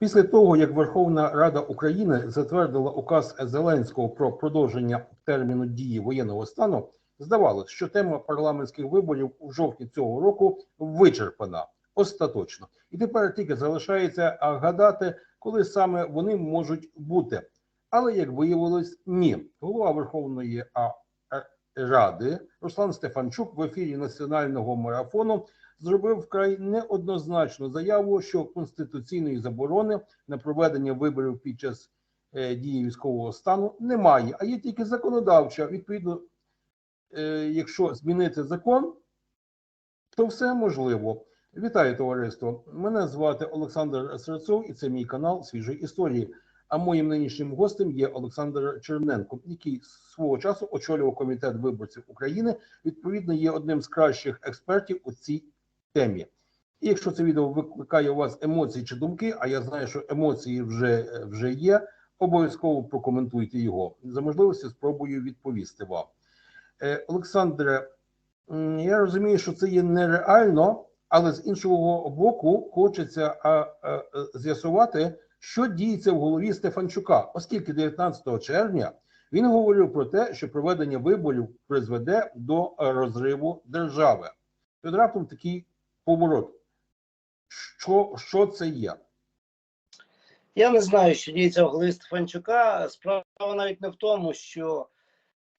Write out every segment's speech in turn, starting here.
Після того, як Верховна Рада України затвердила указ Зеленського про продовження терміну дії воєнного стану, здавалось, що тема парламентських виборів у жовтні цього року вичерпана остаточно, і тепер тільки залишається гадати, коли саме вони можуть бути. Але як виявилось, ні. Голова Верховної Ради Руслан Стефанчук в ефірі національного марафону зробив вкрай неоднозначну заяву, що конституційної заборони на проведення виборів під час е, дії військового стану немає, а є тільки законодавча. Відповідно, е, якщо змінити закон, то все можливо. Вітаю, товариство! Мене звати Олександр Серцов, і це мій канал Свіжої історії. А моїм нинішнім гостем є Олександр Черненко, який свого часу очолював комітет виборців України. Відповідно, є одним з кращих експертів у цій темі. І якщо це відео викликає у вас емоції чи думки, а я знаю, що емоції вже, вже є, обов'язково прокоментуйте його. За можливості спробую відповісти вам. Е, Олександре, я розумію, що це є нереально, але з іншого боку, хочеться з'ясувати, що діється в голові Стефанчука, оскільки 19 червня він говорив про те, що проведення виборів призведе до розриву держави. От раптом такий поворот. Що, що це є? Я не знаю, що діється в голові Стефанчука. Справа навіть не в тому, що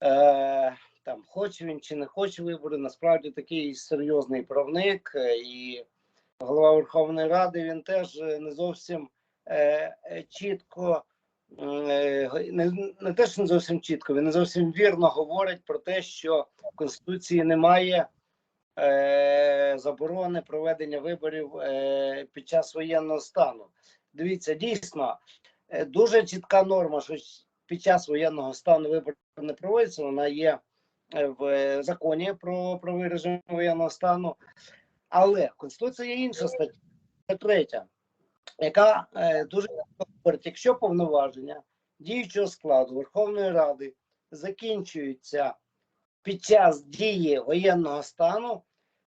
е, там хоче він чи не хоче вибори. Насправді такий серйозний правник, е, і голова Верховної Ради він теж не зовсім е, чітко, е, не, не те, що не зовсім чітко, він не зовсім вірно говорить про те, що в Конституції немає е, заборони проведення виборів е, під час воєнного стану. Дивіться, дійсно е, дуже чітка норма, що під час воєнного стану вибори не проводяться. Вона є в законі про правовий режим воєнного стану. Але в Конституції є інша стаття, третя, яка дуже говорить, якщо повноваження діючого складу Верховної Ради закінчуються під час дії воєнного стану,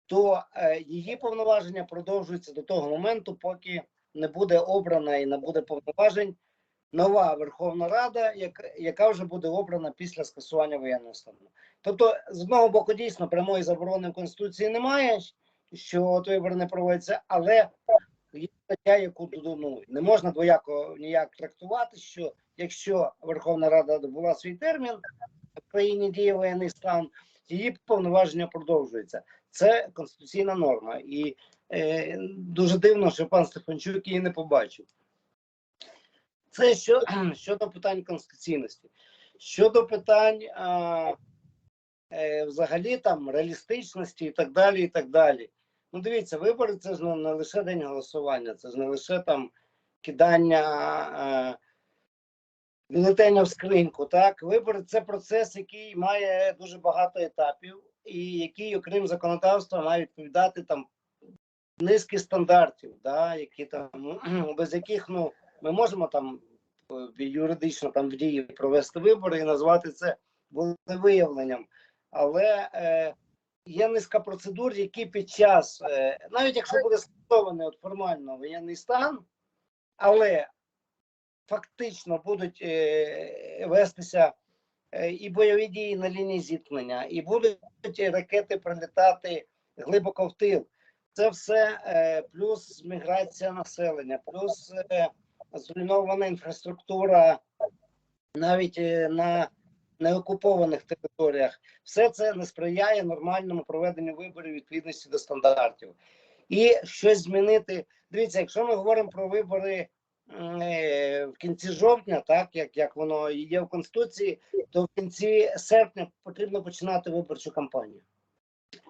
то е, її повноваження продовжуються до того моменту, поки не буде обрана і не буде повноважень нова Верховна Рада, яка, вже буде обрана після скасування воєнного стану. Тобто, з одного боку, дійсно прямої заборони в Конституції немає, що от вибори не проводяться, але є стаття, яку ну, не можна двояко ніяк трактувати, що якщо Верховна Рада була свій термін, в країні діє воєнний стан, її повноваження продовжуються. Це конституційна норма. І е, дуже дивно, що пан Стефанчук її не побачив. Це що, щодо питань конституційності. Щодо питань а, е, взагалі там реалістичності і так далі. і так далі. Ну, дивіться, вибори це ж не, не лише день голосування, це ж не лише там кидання а, бюлетеня в скриньку. Так, вибори це процес, який має дуже багато етапів, і який, окрім законодавства, має відповідати там низки стандартів, да, які там без яких ну ми можемо там е, юридично там в дії провести вибори і назвати це волевиявленням. Але е, є низка процедур, які під час, е, навіть якщо буде скасований формально воєнний стан, але фактично будуть е, вестися е, і бойові дії на лінії зіткнення, і будуть ракети прилітати глибоко в тил. Це все е, плюс міграція населення, плюс е, зруйнована інфраструктура навіть е, на неокупованих територіях. Все це не сприяє нормальному проведенню виборів відповідності до стандартів. І щось змінити. Дивіться, якщо ми говоримо про вибори е, в кінці жовтня, так як, як воно є в Конституції, то в кінці серпня потрібно починати виборчу кампанію.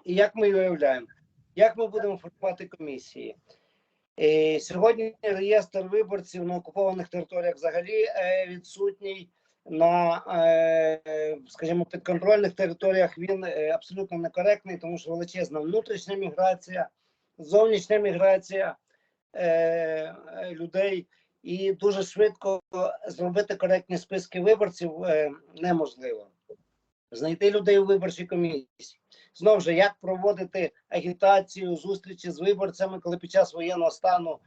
І як ми уявляємо? Як ми будемо формувати комісії? Е, сьогодні реєстр виборців на окупованих територіях взагалі е, відсутній. На, е, скажімо, підконтрольних територіях він е, абсолютно некоректний, тому що величезна внутрішня міграція, зовнішня міграція е, е, людей, і дуже швидко зробити коректні списки виборців е, неможливо. Знайти людей у виборчій комісії. Знову ж, як проводити агітацію, зустрічі з виборцями, коли під час воєнного стану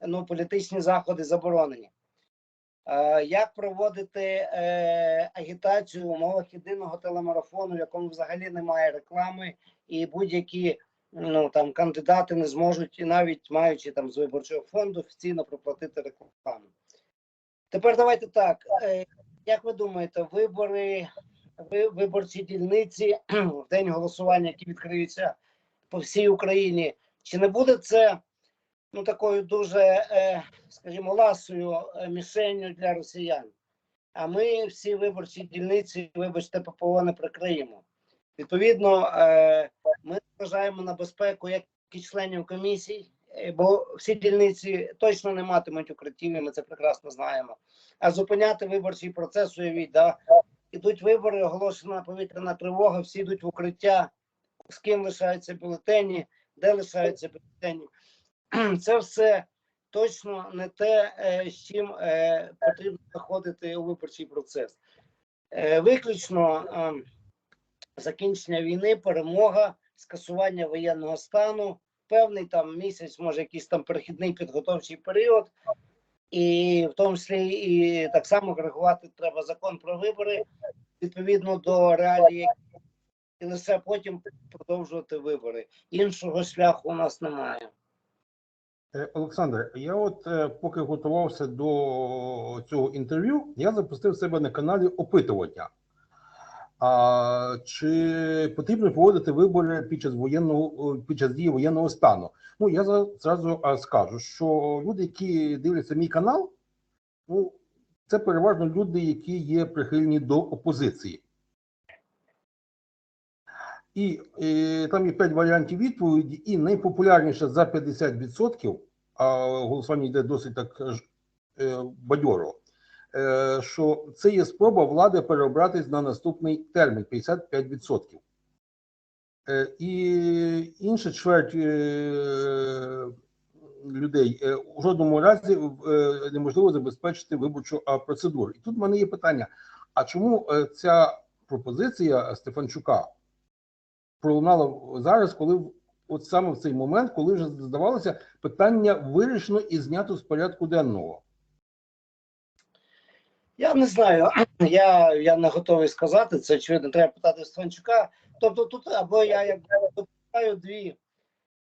ну, політичні заходи заборонені. Е, Як проводити е, агітацію в умовах єдиного телемарафону, в якому взагалі немає реклами, і будь-які ну там кандидати не зможуть, і навіть маючи там з виборчого фонду офіційно проплатити рекламу. Тепер давайте так. е, Як ви думаєте, вибори, виборчі дільниці в день голосування, які відкриються по всій Україні, чи не буде це ну такою дуже, е, скажімо, ласою е, мішенню для росіян? А ми всі виборчі дільниці, вибачте, ППО не прикриємо. Відповідно, ми вважаємо на безпеку як і членів комісій, е, бо всі дільниці точно не матимуть укриттів, і ми це прекрасно знаємо. А зупиняти виборчий процес, уявіть, да? ідуть вибори, оголошена повітряна тривога, всі йдуть в укриття, з ким лишаються бюлетені, де лишаються бюлетені. Це все точно не те, е, з чим е, потрібно заходити у виборчий процес. Виключно е, закінчення війни, перемога, скасування воєнного стану, певний там місяць, може якийсь там перехідний підготовчий період, і в тому числі і так само коригувати треба закон про вибори відповідно до реалії, і лише потім продовжувати вибори. Іншого шляху у нас немає. Е, Олександр, я от е, поки готувався до цього інтерв'ю, я запустив себе на каналі опитування. А чи потрібно проводити вибори під час воєнного під час дії воєнного стану? Ну я зразу скажу, що люди, які дивляться мій канал, ну це переважно люди, які є прихильні до опозиції. І, е, там є 5 варіантів відповіді, і найпопулярніше за 50%, а голосування йде досить так е, бадьоро, що це є спроба влади переобратись на наступний термін 55%. Е, і інша чверть е, людей е, у жодному разі е, неможливо забезпечити виборчу процедуру. І тут в мене є питання: а чому е, ця пропозиція Стефанчука пролунала зараз, коли от саме в цей момент, коли вже здавалося, питання вирішено і знято з порядку денного? Я не знаю. Я, я не готовий сказати. Це очевидно, треба питати Стефанчука. Тобто, тут або я як допускаю дві,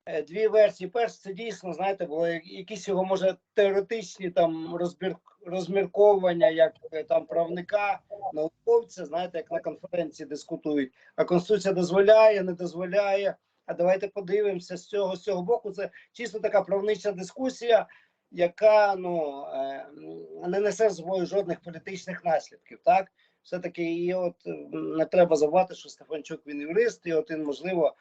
е, дві версії. Перше, це дійсно, знаєте, були якісь його може теоретичні там розбір, розмірковування, як е, там правника, науковця, знаєте, як на конференції дискутують. А конституція дозволяє, не дозволяє. А давайте подивимося з цього з цього боку. Це чисто така правнича дискусія яка ну е, не несе з собою жодних політичних наслідків. Так, все-таки і от не треба забувати, що Стефанчук він юрист, і от він можливо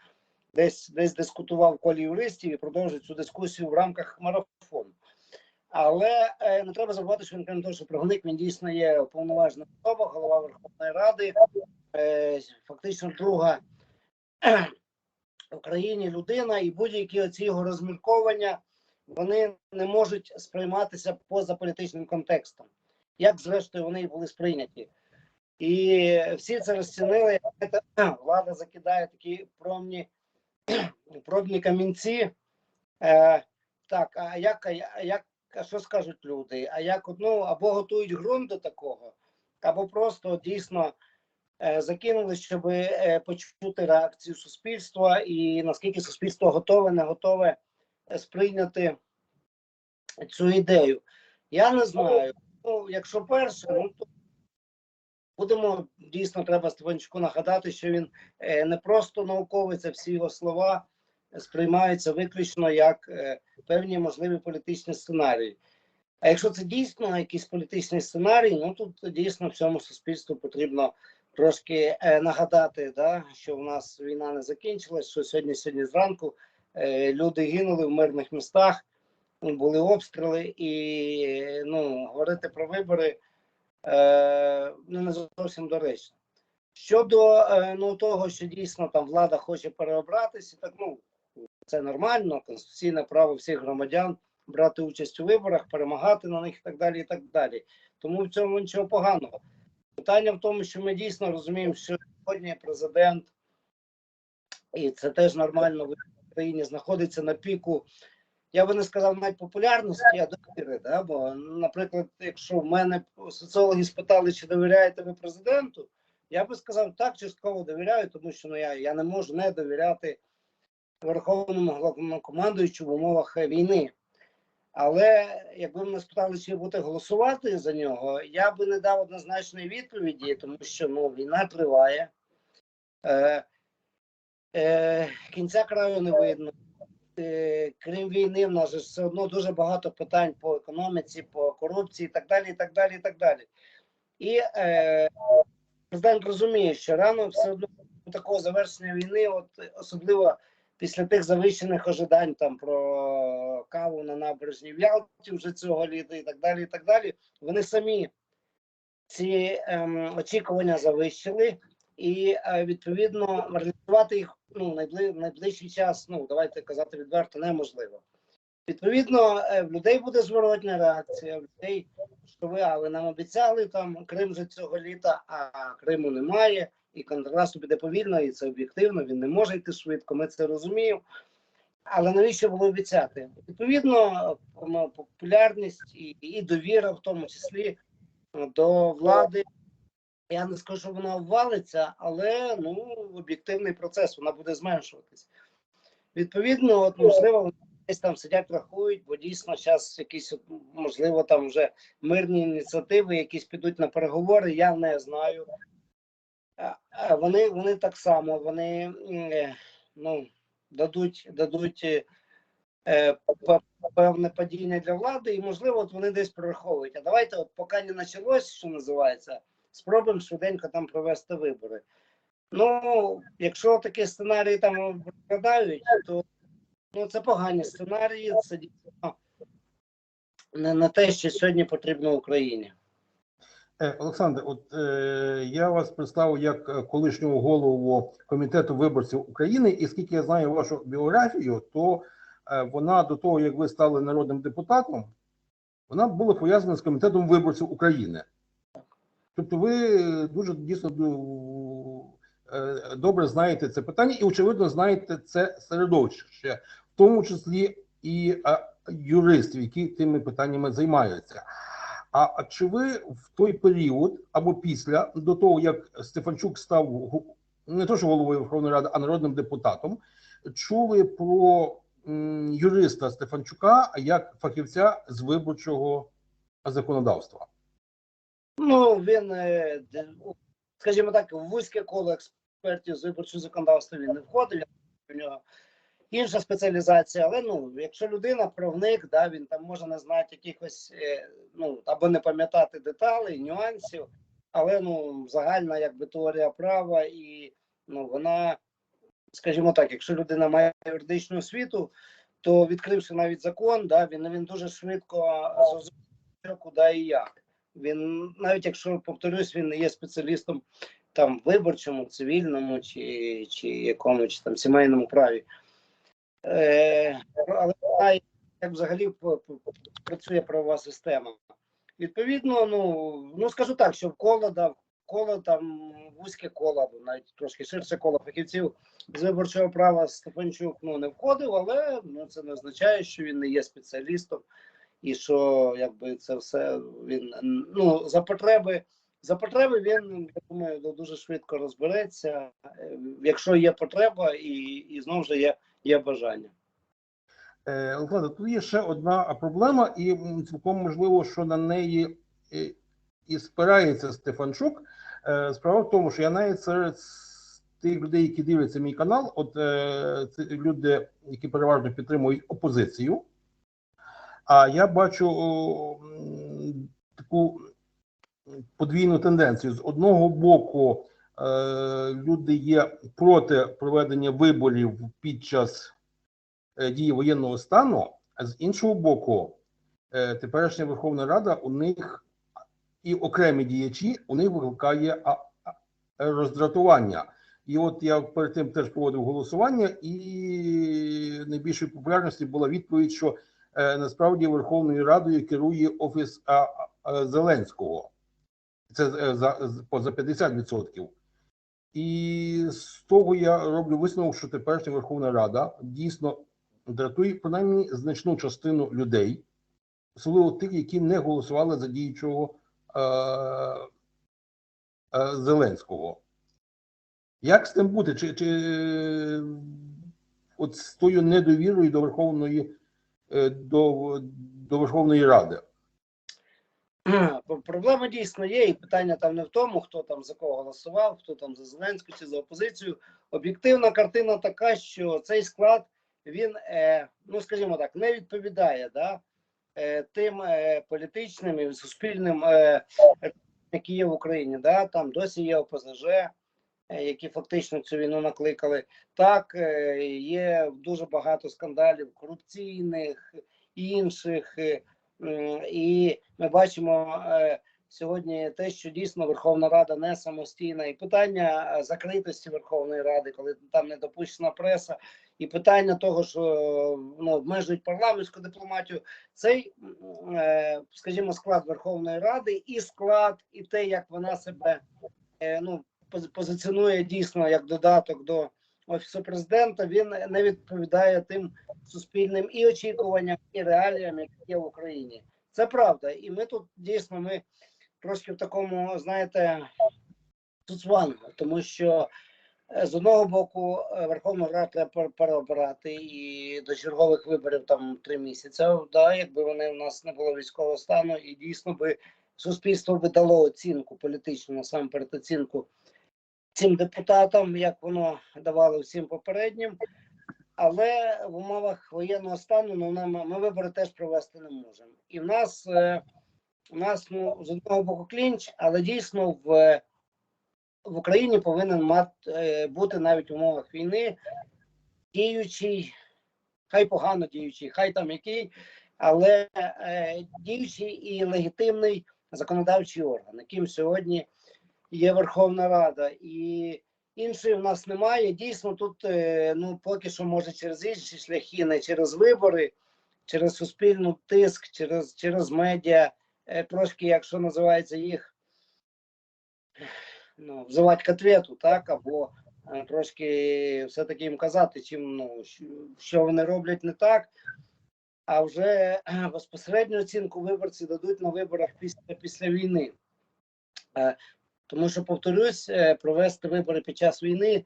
десь десь дискутував в колі юристів і продовжує цю дискусію в рамках марафону. Але е, не треба забувати, що він крім того, що правник він дійсно є уповноважена особа, голова Верховної Ради, е, фактично друга в Україні людина, і будь-які оці його розмірковання вони не можуть сприйматися поза політичним контекстом, як зрештою вони і були сприйняті. І всі це розцінили, влада закидає такі промні, пробні камінці. Е, так, а як, а як, а що скажуть люди? А як ну, або готують ґрунт до такого, або просто дійсно е, закинули, щоб е, почути реакцію суспільства і наскільки суспільство готове, не готове сприйняти цю ідею. Я не знаю. Ну, якщо перше, ну то будемо дійсно треба Стефанчуку нагадати, що він е, не просто науковець, а всі його слова сприймаються виключно як е, певні можливі політичні сценарії. А якщо це дійсно якийсь політичний сценарій, ну тут дійсно всьому суспільству потрібно трошки е, нагадати, да, що в нас війна не закінчилась, що сьогодні, сьогодні зранку люди гинули в мирних містах, були обстріли, і ну, говорити про вибори е, ну, не зовсім доречно. Щодо е, ну, того, що дійсно там влада хоче переобратися, так ну це нормально, конституційне право всіх громадян брати участь у виборах, перемагати на них і так далі. і так далі. Тому в цьому нічого поганого. Питання в тому, що ми дійсно розуміємо, що сьогодні президент, і це теж нормально в Україні знаходиться на піку я би не сказав навіть популярності, а довіри. Да? Бо, наприклад, якщо в мене соціологи спитали, чи довіряєте ви президенту, я би сказав, так, частково довіряю, тому що ну, я, я не можу не довіряти верховному головнокомандуючому в умовах війни. Але якби мене спитали, чи бути голосувати за нього, я би не дав однозначної відповіді, тому що ну, війна триває. Е, е, кінця краю не видно. Е, крім війни, в нас все одно дуже багато питань по економіці, по корупції і так далі. І так далі, і так далі. І е, президент розуміє, що рано все одно такого завершення війни, от особливо після тих завищених ожидань там про каву на набережні в Ялті вже цього літа і так далі. і так далі. Вони самі ці ем, очікування завищили, і е, відповідно реалізувати їх ну найбли, найближчий час. Ну давайте казати відверто, неможливо. Відповідно, е, в людей буде зворотня реакція. В людей, що ви, а ви нам обіцяли там Крим вже цього літа, а Криму немає, і контрасту піде повільно, і це об'єктивно. Він не може йти швидко. Ми це розуміємо. Але навіщо було обіцяти? Відповідно, популярність і, і довіра, в тому числі до влади. Я не скажу, що вона обвалиться, але ну об'єктивний процес вона буде зменшуватись. Відповідно, от можливо, вони десь там сидять, рахують, бо дійсно зараз якісь от, можливо там вже мирні ініціативи, якісь підуть на переговори. Я не знаю. Вони вони так само вони е, ну дадуть дадуть е, е, певне падіння для влади, і можливо, от вони десь прораховують. А давайте, от поки не почалось, що називається, спробуємо швиденько там провести вибори. Ну, якщо такі сценарії там виглядають, то ну, це погані сценарії, це дійсно не, не те, що сьогодні потрібно Україні. Е, Олександр, от е, я вас представив як е, колишнього голову комітету виборців України, і скільки я знаю вашу біографію, то е, вона до того, як ви стали народним депутатом, вона була пов'язана з комітетом виборців України. Тобто, ви дуже дійсно ну, е, добре знаєте це питання, і очевидно знаєте це середовище, в тому числі і юристів, які тими питаннями займаються. А чи ви в той період або після до того, як Стефанчук став не то що головою Верховної Ради, а народним депутатом, чули про юриста Стефанчука як фахівця з виборчого законодавства? Ну, він, е, де- у- скажімо так, в вузьке коло експертів з виборчого законодавства він не входив. У нього інша спеціалізація, але ну, якщо людина правник, да, він там може не знати якихось, е, ну, або не пам'ятати деталей, нюансів, але ну, загальна якби теорія права і ну, вона, скажімо так, якщо людина має юридичну освіту, то відкривши навіть закон, да, він, він дуже швидко зрозуміє, куди і як. Він навіть якщо повторюсь, він не є спеціалістом там виборчому, цивільному чи, чи якомусь там сімейному праві. Е, але як взагалі працює правова система. Відповідно, ну, ну скажу так, що в коло, да, коло там вузьке коло, або навіть трошки ширше коло фахівців з виборчого права Стефанчук ну, не входив, але ну, це не означає, що він не є спеціалістом і що якби це все він ну за потреби. За потреби він я думаю дуже швидко розбереться, е, якщо є потреба, і, і знову ж є, є бажання. Е, Олександр, тут є ще одна проблема, і цілком можливо, що на неї е, і спирається Стефанчук. Справа в тому, що я навіть серед тих людей, які дивляться мій канал, от це люди, які переважно підтримують опозицію. А я бачу о, таку подвійну тенденцію. З одного боку, е, люди є проти проведення виборів під час е, дії воєнного стану, а з іншого боку, е, теперішня Верховна Рада у них і окремі діячі у них викликає а, а, роздратування. І от я перед тим теж проводив голосування, і найбільшої популярності була відповідь, що насправді Верховною Радою керує офіс Зеленського. Це е, за, поза 50%. І з того я роблю висновок, що теперішня Верховна Рада дійсно дратує принаймні значну частину людей, особливо тих, які не голосували за діючого е, е, Зеленського. Як з тим бути? Чи, чи е, от з тою недовірою до Верховної е, до, до Верховної Ради? Проблема дійсно є, і питання там не в тому, хто там за кого голосував, хто там за Зеленську чи за опозицію. Об'єктивна картина така, що цей склад він, е, ну скажімо так, не відповідає да, е, тим е, політичним і суспільним, е, які є в Україні. Да, там досі є ОПЗЖ, е, які фактично цю війну накликали. Так, е, є дуже багато скандалів корупційних інших. е, І ми бачимо е, сьогодні те, що дійсно Верховна Рада не самостійна, і питання е, закритості Верховної Ради, коли там не допущена преса, і питання того, що ну, обмежують парламентську дипломатію, цей, е, скажімо, склад Верховної Ради і склад, і те, як вона себе е, ну, позиціонує дійсно як додаток до офісу президента, він не відповідає тим суспільним і очікуванням, і реаліям, які є в Україні. Це правда. І ми тут дійсно ми трошки в такому, знаєте, цуцвангу, тому що е, з одного боку е, Верховну Раду треба пер- переобирати і до чергових виборів там три місяці. Да, якби вони в нас не було військового стану, і дійсно би суспільство би дало оцінку політичну насамперед оцінку цим депутатам, як воно давало всім попереднім. Але в умовах воєнного стану ну, нам, ми вибори теж провести не можемо. І в нас, е, у нас ну, з одного боку клінч, але дійсно в, в Україні повинен мати, е, бути навіть в умовах війни діючий, хай погано діючий, хай там який, але е, діючий і легітимний законодавчий орган, яким сьогодні є Верховна Рада. І іншої в нас немає. Дійсно, тут е, ну поки що може через інші шляхи, не через вибори, через суспільну тиск, через, через медіа, е, трошки, якщо називається їх, ну, взивати к ответу, так, або е, трошки все-таки їм казати, чим ну, що, вони роблять не так. А вже безпосередню оцінку виборці дадуть на виборах після, після війни. Тому що, повторюсь, е, провести вибори під час війни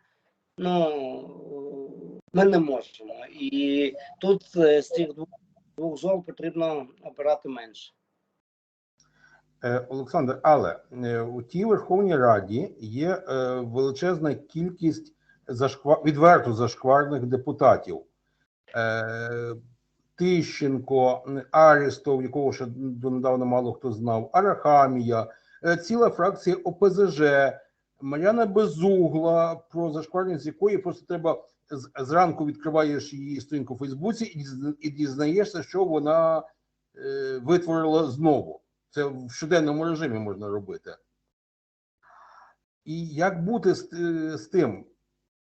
ну, ми не можемо. І тут е, з цих двох, двох зол потрібно обирати менше. Е, Олександр, але у тій Верховній Раді є величезна кількість зашква... відверто зашкварних депутатів. Тищенко, Арістов, якого ще донедавна мало хто знав, Арахамія, ціла фракція ОПЗЖ, Мар'яна Безугла, про зашкварність якої просто треба зранку відкриваєш її сторінку у Фейсбуці і дізнаєшся, що вона е, витворила знову. Це в щоденному режимі можна робити. І як бути з, е, з тим?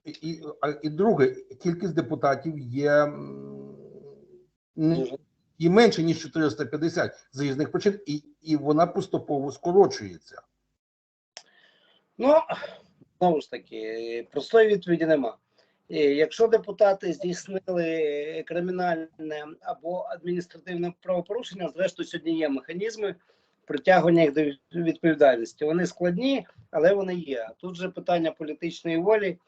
І, і, друге, кількість депутатів є не- і менше, ніж 450 з різних причин, і, і вона поступово скорочується. Ну, знову ж таки, простої відповіді нема. Е, Якщо депутати здійснили кримінальне або адміністративне правопорушення, зрештою сьогодні є механізми притягування їх до відповідальності. Вони складні, але вони є. Тут же питання політичної волі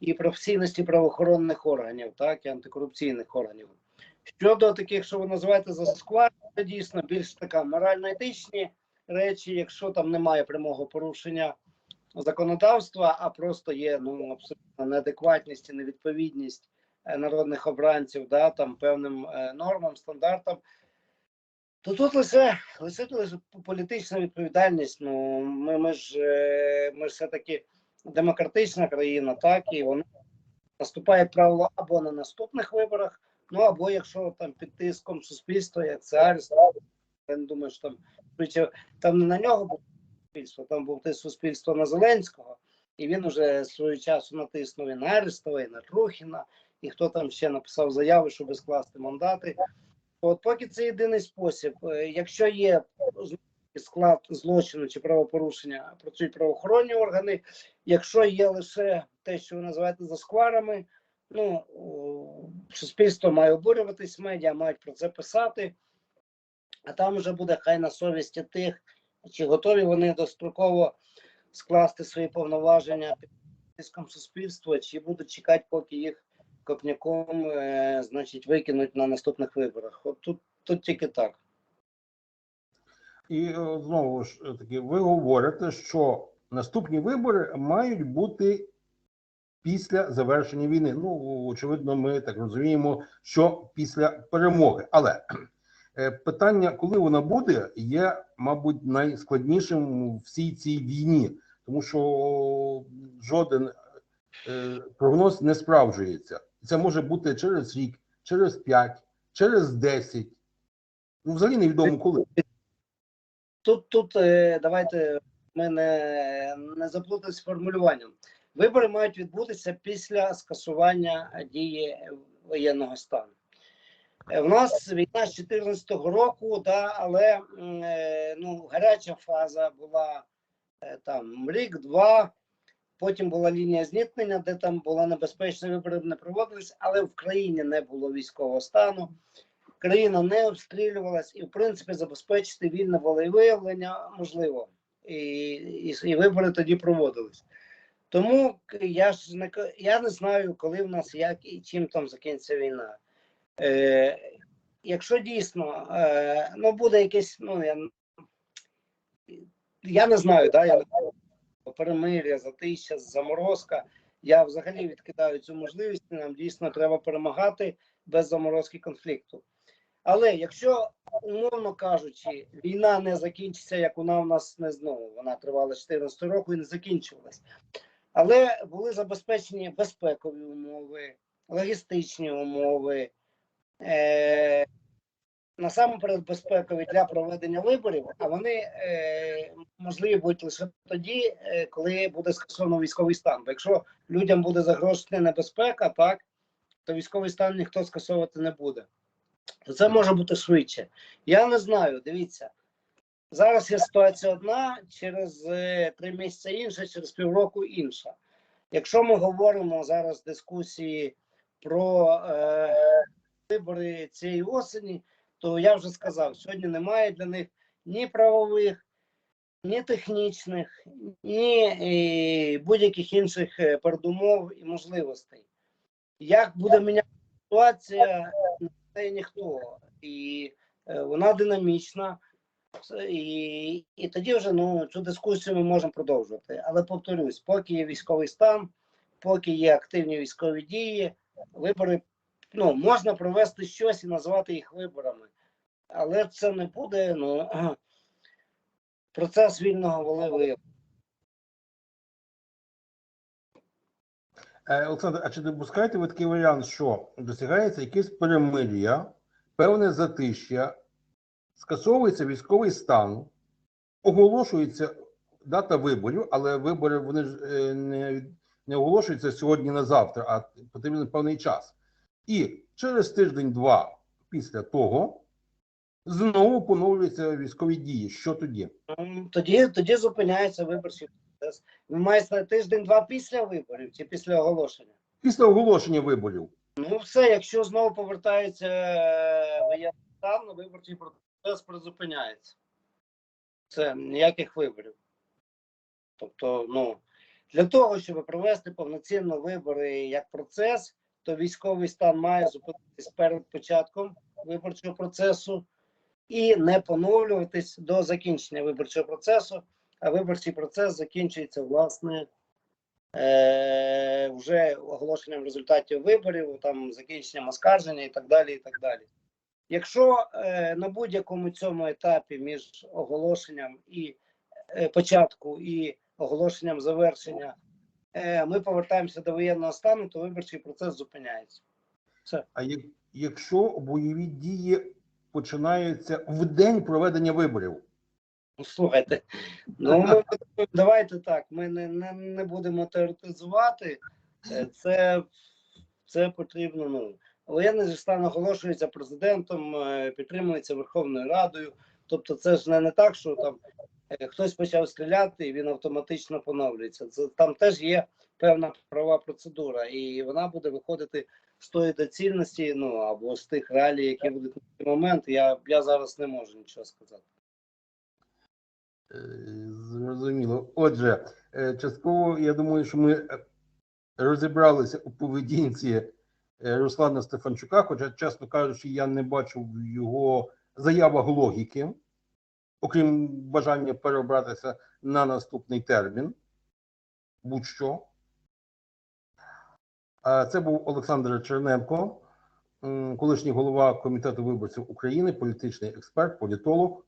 і професійності правоохоронних органів, так і антикорупційних органів. Щодо таких, що ви називаєте за це дійсно більш така морально-етичні речі, якщо там немає прямого порушення законодавства, а просто є ну абсолютно неадекватність і невідповідність е, народних обранців, да там певним е, нормам, стандартам. То тут лише лише, лише політична відповідальність. Ну ми, ми ж е, ми ж все таки демократична країна, так і воно наступає правило або на наступних виборах, ну або якщо там під тиском суспільства, як це Арістов, я не думаю, що там там не на нього був суспільство, там був те суспільство на Зеленського, і він уже свого часу натиснув і на Арестова, і на Трухіна, і хто там ще написав заяви, щоб скласти мандати. От поки це єдиний спосіб. Е, Якщо є склад злочину чи правопорушення, працюють правоохоронні органи. Якщо є лише те, що ви називаєте заскварами, ну, суспільство має обурюватись, медіа мають про це писати, а там вже буде хай на совісті тих, чи готові вони достроково скласти свої повноваження під тиском суспільства, чи будуть чекати, поки їх копняком, е, значить, викинуть на наступних виборах. От тут, тут тільки так. І е, знову ж таки, ви говорите, що наступні вибори мають бути після завершення війни. Ну, очевидно, ми так розуміємо, що після перемоги. Але е, питання, коли вона буде, є, мабуть, найскладнішим у всій цій війні, тому що жоден е, прогноз не справджується. Це може бути через рік, через п'ять, через десять. Ну, взагалі невідомо коли. Тут, тут е, давайте ми не, не з формулюванням. Вибори мають відбутися після скасування дії воєнного стану. Е, В нас війна з 2014 року, да, але е, ну, гаряча фаза була е, там рік-два. Потім була лінія зіткнення, де там була небезпечна вибори не проводились, але в країні не було військового стану. Країна не обстрілювалась, і в принципі забезпечити вільне волевиявлення можливо. І, і, і вибори тоді проводились. Тому я ж не я не знаю, коли в нас як і чим там закінчиться війна. Е, якщо дійсно е, ну буде якесь, ну я, я не знаю, да, я не знаю, перемир'я, затища, заморозка. Я взагалі відкидаю цю можливість. Нам дійсно треба перемагати без заморозки конфлікту. Але якщо, умовно кажучи, війна не закінчиться, як вона у нас не знову, вона тривала 14 року і не закінчилась. Але були забезпечені безпекові умови, логістичні умови, е, насамперед безпекові для проведення виборів, а вони е, можливі будуть лише тоді, е, коли буде скасовано військовий стан. Бо якщо людям буде загрожувати небезпека, так, то військовий стан ніхто скасовувати не буде. То це може бути швидше. Я не знаю, дивіться. Зараз є ситуація одна, через е, три місяці інша, через півроку інша. Якщо ми говоримо зараз дискусії про е, вибори цієї осені, то я вже сказав, сьогодні немає для них ні правових, ні технічних, ні е, будь-яких інших е, передумов і можливостей. Як буде мінятися ситуація, знає ніхто. І е, вона динамічна. І, і тоді вже ну, цю дискусію ми можемо продовжувати. Але повторюсь, поки є військовий стан, поки є активні військові дії, вибори ну, можна провести щось і назвати їх виборами. Але це не буде ну, процес вільного волевиявлення. Е, Олександр, а чи допускаєте ви такий варіант, що досягається якесь перемир'я, певне затища, скасовується військовий стан, оголошується дата виборів, але вибори вони ж е, не, не оголошуються сьогодні на завтра, а потрібен певний час. І через тиждень-два після того знову поновлюються військові дії. Що тоді? Ну, Тоді, тоді зупиняється виборчий процес. Ви маєте тиждень-два після виборів чи після оголошення? Після оголошення виборів. Ну, все, якщо знову повертається е, воєнний стан, виборчий процес призупиняється. Це ніяких виборів. Тобто, ну, для того, щоб провести повноцінно вибори як процес, то військовий стан має зупинитись перед початком виборчого процесу і не поновлюватись до закінчення виборчого процесу, а виборчий процес закінчується, власне, е, вже оголошенням результатів виборів, там закінченням оскарження і так далі. і так далі. Якщо е, на будь-якому цьому етапі між оголошенням і е, початку і оголошенням завершення е, ми повертаємося до воєнного стану, то виборчий процес зупиняється. А як- якщо бойові дії починаються в день проведення виборів, Ну, слухайте, ну ми, давайте так. Ми не, не, не будемо теоретизувати. Е, Це, це потрібно. Ну воєнний стан оголошується президентом, е, підтримується Верховною Радою. Тобто, це ж не, не так, що там е, хтось почав стріляти і він автоматично поновлюється. Це там теж є певна правова процедура, і вона буде виходити з тої доцільності, ну або з тих реалій, які будуть на той момент. Я, я зараз не можу нічого сказати. Е, Зрозуміло. Отже, частково я думаю, що ми розібралися у поведінці Руслана Стефанчука, хоча, чесно кажучи, я не бачу в його заявах логіки, окрім бажання переобратися на наступний термін. Будь-що. Це був Олександр Черненко, колишній голова Комітету виборців України, політичний експерт, політолог.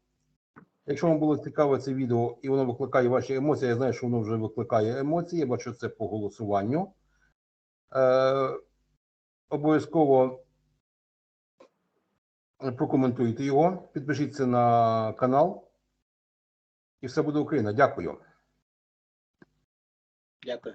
Якщо вам було цікаве це відео і воно викликає ваші емоції, я знаю, що воно вже викликає емоції, я бачу це по голосуванню. Е, обов'язково прокоментуйте його, підпишіться на канал. І все буде Україна. Дякую. Дякую.